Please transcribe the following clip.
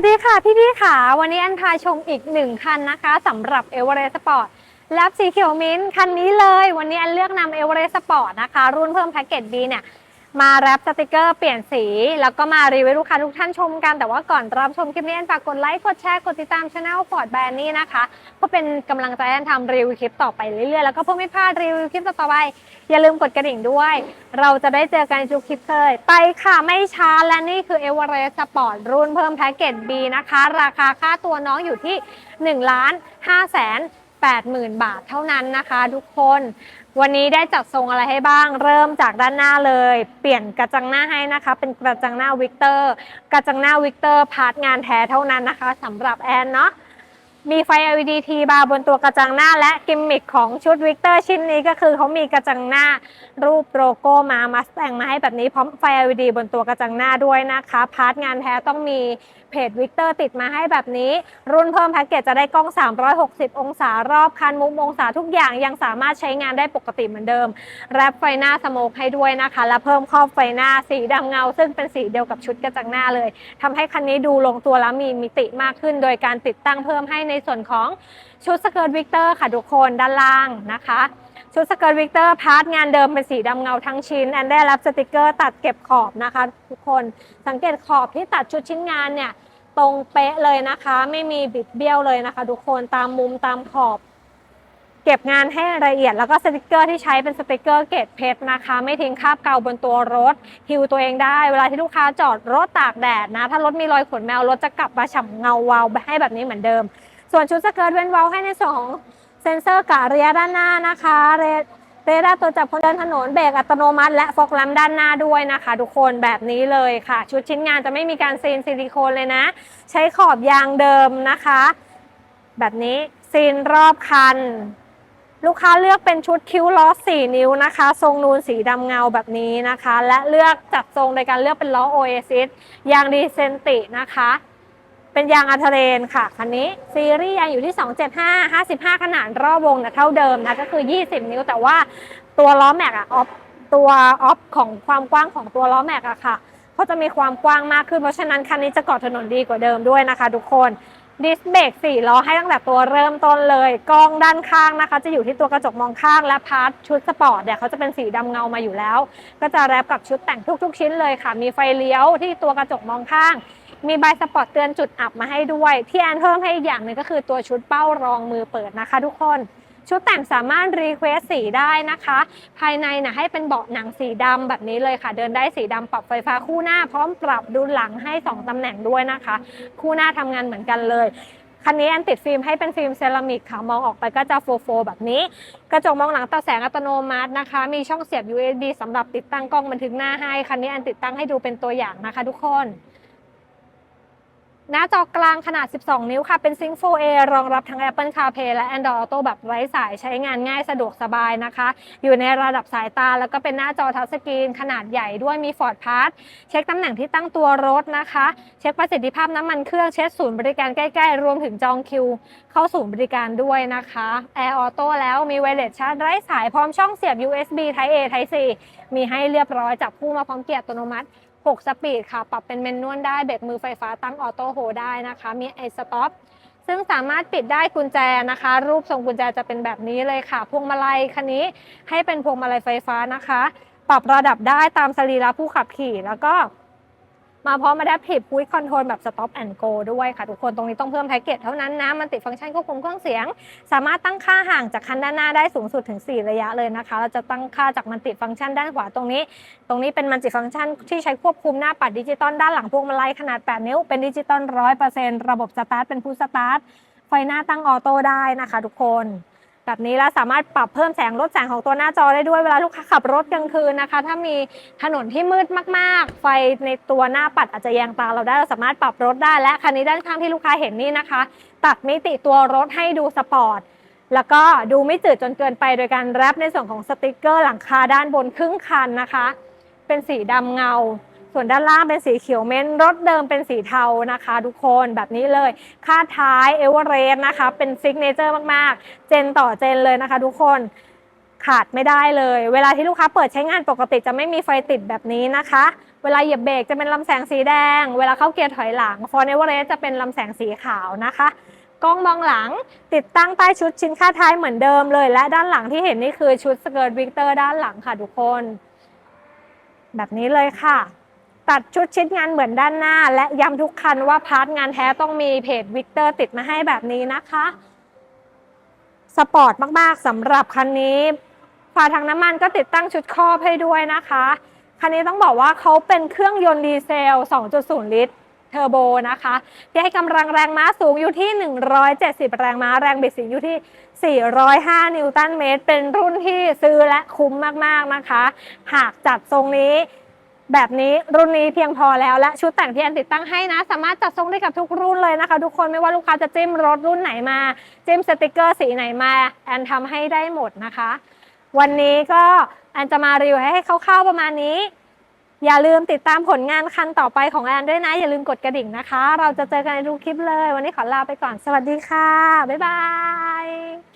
วัสดีค่ะพี่พี่ๆค่ะวันนี้อันพาชมอีกหนึ่งคันนะคะสำหรับเอเวอเรสต์สปอร์ตแลบสีเขียวมิ้นท์คันนี้เลย วันนี้อันเลือกนำเอเวอเรสต์สปอร์ตนะคะ รุ่นเพิ่มแพ็กเกจ B เนี่ย มาแรปสติกเกอร์เปลี่ยนสี แล้วก็มารีวิวลูกค้าทุกท่านชมกัน แต่ว่าก่อนรับชมคลิปนี้ฝากกดไลค์กดแชร์กดติดตามช anel ฟอร์ดแบรนด์นี่นะคะเพื่อเป็นกำลังใจให้ทำรีวิวคลิปต่อไปเรื่อยๆ แล้วก็เพื่อไม่พลาดรีวิวคลิปต่อไป อย่าลืมกดกระดิ่งด้วย เราจะได้เจอกันในทุกคลิปเลยไปค่ะไม่ช้าและนี่คือ e v e r e s t Sport รุ่นเพิ่มแพ็กเกจ B นะคะ ราคาค่าตัวน้องอยู่ที่1ล้าน5แสน 80,000 บาทเท่านั้นนะคะ ทุกคน วันนี้ได้จัดทรงอะไรให้บ้าง เริ่มจากด้านหน้าเลย เปลี่ยนกระจังหน้าให้นะคะ เป็นกระจังหน้าวิกเตอร์ กระจังหน้าวิกเตอร์พาร์ทงานแท้เท่านั้นนะคะสำหรับแอนเนาะมีไฟ LED T บาร์บนตัวกระจังหน้าและกิมมิคของชุดวิกเตอร์ชิ้นนี้ก็คือเขามีกระจังหน้ารูปโลโก้มามาแต่งมาให้แบบนี้พร้อมไฟ LED บนตัวกระจังหน้าด้วยนะคะ พาร์ทงานแท้ต้องมี เพจวิกเตอร์ติดมาให้แบบนี้ รุ่นเพิ่มแพ็กเกจจะได้กล้อง 360 องศารอบคันมุมองศาทุกอย่างยังสามารถใช้งานได้ปกติเหมือนเดิม แรปไฟหน้าสโมกให้ด้วยนะคะ และเพิ่มครอบไฟหน้าสีดำเงา ซึ่งเป็นสีเดียวกับชุดกระจังหน้าเลยทำให้คันนี้ดูลงตัวแล้วมีมิติมากขึ้น โดยการติดตั้งเพิ่มให้ในส่วนของชุดสเกิร์ตวิกเตอร์ค่ะทุกคนด้านล่างนะคะ ชุดสเกิร์ตวิกเตอร์พาร์ทงานเดิมเป็นสีดำเงาทั้งชิ้นแอนได้รับสติกเกอร์ตัดเก็บขอบนะคะ ทุกคนสังเกตขอบที่ตัดชุดชิ้นงานเนี่ยตรงเป๊ะเลยนะคะ ไม่มีบิดเบี้ยวเลยนะคะ ทุกคนตามมุมตามขอบ เก็บงานให้ละเอียดแล้วก็สติกเกอร์ที่ใช้เป็นสติกเกอร์เกรดเพชรนะคะ ไม่ทิ้งคราบเก่าบนตัวรถฮิวตัวเองได้ เวลาที่ลูกค้าจอดรถตากแดดนะ ถ้ารถมีรอยขนแมวรถจะกลับมาฉ่ำเงาวาวให้แบบนี้เหมือนเดิม ส่วนชุดสเกิร์ตเว้นเว้าให้ในส่วนของ เซ็นเซอร์กะระยะด้านหน้านะคะเรเรดาร์ตัวจับคนเดินถนนเบรกอัตโนมัติและฟอกแลมด้านหน้าด้วยนะคะ ทุกคนแบบนี้เลยค่ะ ชุดชิ้นงานจะไม่มีการซีนซิลิโคนเลยนะ ใช้ขอบยางเดิมนะคะ แบบนี้ซีนรอบคัน ลูกค้าเลือกเป็นชุดคิ้วล้อ 4 นิ้วนะคะ ทรงนูนสีดำเงาแบบนี้นะคะ และเลือกจัดทรงโดยการเลือกเป็นล้อ Oasis ยางดีเซนตินะคะ เป็นยางอัลเทเรนค่ะคันนี้ซีรีส์ยางอยู่ที่ 275 55 ขนาดรอบวงนะเท่าเดิมนะก็คือ 20 นิ้วแต่ว่าตัวล้อแม็กอะออฟตัวออฟของความกว้างของตัวล้อแม็กอะค่ะเขาจะมีความกว้างมากขึ้นเพราะฉะนั้นคันนี้จะเกาะถนนดีกว่าเดิมด้วยนะคะ ทุกคนดิสเบรก4ล้อให้ตั้งแต่ตัวเริ่มต้นเลยกล้องด้านข้างนะคะ จะอยู่ที่ตัวกระจกมองข้างและพาร์ทชุดสปอร์ตเนี่ยเขาจะเป็นสีดำเงามาอยู่แล้ว ก็จะแรปกับชุดแต่งทุก ๆ ชิ้นเลยค่ะ มีไฟเลี้ยวที่ตัวกระจกมองข้าง มีใบสปอร์ตเตือนจุดอับมาให้ด้วย ที่แอนเพิ่มให้อีกอย่างหนึ่งก็คือตัวชุดเป้ารองมือเปิดนะคะทุกคนชุดแต่งสามารถรีเควสสีได้นะคะ ภายในนะให้เป็นเบาะหนังสีดำแบบนี้เลยค่ะ เดินได้สีดำปรับไฟฟ้าคู่หน้า พร้อมปรับดูหลังให้ 2ตำแหน่งด้วยนะคะ คู่หน้าทำงานเหมือนกันเลยคันนี้แอนติดฟิล์มให้เป็นฟิล์มเซรามิกค่ะ มองออกไปก็จะโฟโฟแบบนี้ กระจกมองหลังตัดแสงอัตโนมัตินะคะ มีช่องเสียบ USB สำหรับติดตั้งกล้องบันทึกหน้าให้ คันนี้แอนติดตั้งให้ดูเป็นตัวอย่างนะคะทุกคน หน้าจอกลางขนาด 12 นิ้วค่ะ เป็น Sync 4A รองรับทั้ง Apple CarPlay และ Android Auto แบบไร้สายใช้งานง่ายสะดวกสบายนะคะ อยู่ในระดับสายตา แล้วก็เป็นหน้าจอทัชสกรีนขนาดใหญ่ด้วยมี Ford Pass เช็คตำแหน่งที่ตั้งตัวรถนะคะ เช็คประสิทธิภาพน้ำมันเครื่องเช็คศูนย์บริการใกล้ๆ รวมถึงจองคิว เข้าศูนย์บริการด้วยนะคะ Air Auto แล้วมีไวเลสชาร์จไร้สายพร้อมช่องเสียบ USB Type A Type C มีให้เรียบร้อยจับคู่มาพร้อมเกียร์อัตโนมัติ 6 สปีดค่ะ ปรับเป็นเมนนวลได้ เบรกมือไฟฟ้าตั้งออโต้โฮได้นะคะ มีไอสต็อปซึ่งสามารถปิดได้กุญแจนะคะ รูปทรงกุญแจจะเป็นแบบนี้เลยค่ะ พวงมาลัยคันนี้ให้เป็นพวงมาลัยไฟฟ้านะคะ ปรับระดับได้ตามสรีระผู้ขับขี่แล้วก็ มาพร้อม Adaptive Cruise Control แบบ Stop and Go ด้วยค่ะ ทุกคนตรงนี้ต้องเพิ่มแพ็กเกจเท่านั้นนะมันติดฟังก์ชันควบคุมเครื่องเสียง สามารถตั้งค่าห่างจากคันด้านหน้าได้สูงสุดถึง 4 ระยะเลยนะคะ เราจะตั้งค่าจากมันติฟังก์ชันด้านขวาตรงนี้ ตรงนี้เป็นมันติฟังก์ชันที่ใช้ควบคุมหน้าปัดดิจิตอลด้านหลังพวงมาลัยขนาด 8 นิ้วเป็นดิจิตอล100%ระบบสตาร์ทเป็นพุชสตาร์ทไฟหน้าตั้งออโต้ได้นะคะ ทุกคน แบบนี้แล้วสามารถปรับเพิ่มแสงลดแสงของตัวหน้าจอได้ด้วยเวลาลูกค้าขับรถกลางคืนนะคะ ถ้ามีถนนที่มืดมากๆ ไฟในตัวหน้าปัดอาจจะแยงตาเราได้เราสามารถปรับรถได้และคันนี้ด้านข้างที่ลูกค้าเห็นนี่นะคะ ตัดมิติตัวรถให้ดูสปอร์ตแล้วก็ดูไม่จืดจนเกินไปโดยการแรปในส่วนของสติกเกอร์หลังคาด้านบนครึ่งคันนะคะ เป็นสีดำเงา ส่วนด้านล่างเป็นสีเขียวเม้นรถเดิมเป็นสีเทานะคะ ทุกคนแบบนี้เลยคาดท้ายเอเวอเรสต์นะคะ เป็นซิกเนเจอร์มากๆ เจนต่อเจนเลยนะคะ ทุกคนขาดไม่ได้เลย เวลาที่ลูกค้าเปิดใช้งานปกติจะไม่มีไฟติดแบบนี้นะคะ เวลาเหยียบเบรกจะเป็นลำแสงสีแดง เวลาเข้าเกียร์ถอยหลัง Ford Everest จะเป็นลำแสงสีขาวนะคะกล้องมองหลังติดตั้งใต้ชุดชิ้นค่าท้ายเหมือนเดิมเลย และด้านหลังที่เห็นนี่คือชุดสเกิร์ตวิกเตอร์ด้านหลังค่ะทุกคน แบบนี้เลยค่ะ ตัดชุดชิ้นงานเหมือนด้านหน้า และย้ำทุกคันว่าพาร์ทงานแท้ต้องมีเพจวิกเตอร์ติดมาให้แบบนี้นะคะ สปอร์ตมากๆสำหรับคันนี้ฝาถังน้ำมันก็ติดตั้งชุดครอบให้ด้วยนะคะ คันนี้ต้องบอกว่าเขาเป็นเครื่องยนต์ดีเซล 2.0 ลิตรเทอร์โบนะคะที่ให้กำลังแรงม้าสูงอยู่ที่ 170 แรงม้าแรงบิดสูงอยู่ที่ 405 นิวตันเมตร เป็นรุ่นที่ซื้อและคุ้มมาก ๆ นะคะ หากจัดทรงนี้ แบบนี้รุ่นนี้เพียงพอแล้วและชุดแต่งที่แอนติดตั้งให้นะ สามารถจัดทรงได้กับทุกรุ่นเลยนะคะ ทุกคนไม่ว่าลูกค้าจะจิ้มรถรุ่นไหนมา จิ้มสติกเกอร์สีไหนมาแอนทำให้ได้หมดนะคะ วันนี้ก็แอนจะมารีวิวให้คร่าวๆประมาณนี้ อย่าลืมติดตามผลงานคันต่อไปของแอนด้วยนะ อย่าลืมกดกระดิ่งนะคะ เราจะเจอกันในทุกคลิปเลย วันนี้ขอลาไปก่อนสวัสดีค่ะบ๊ายบาย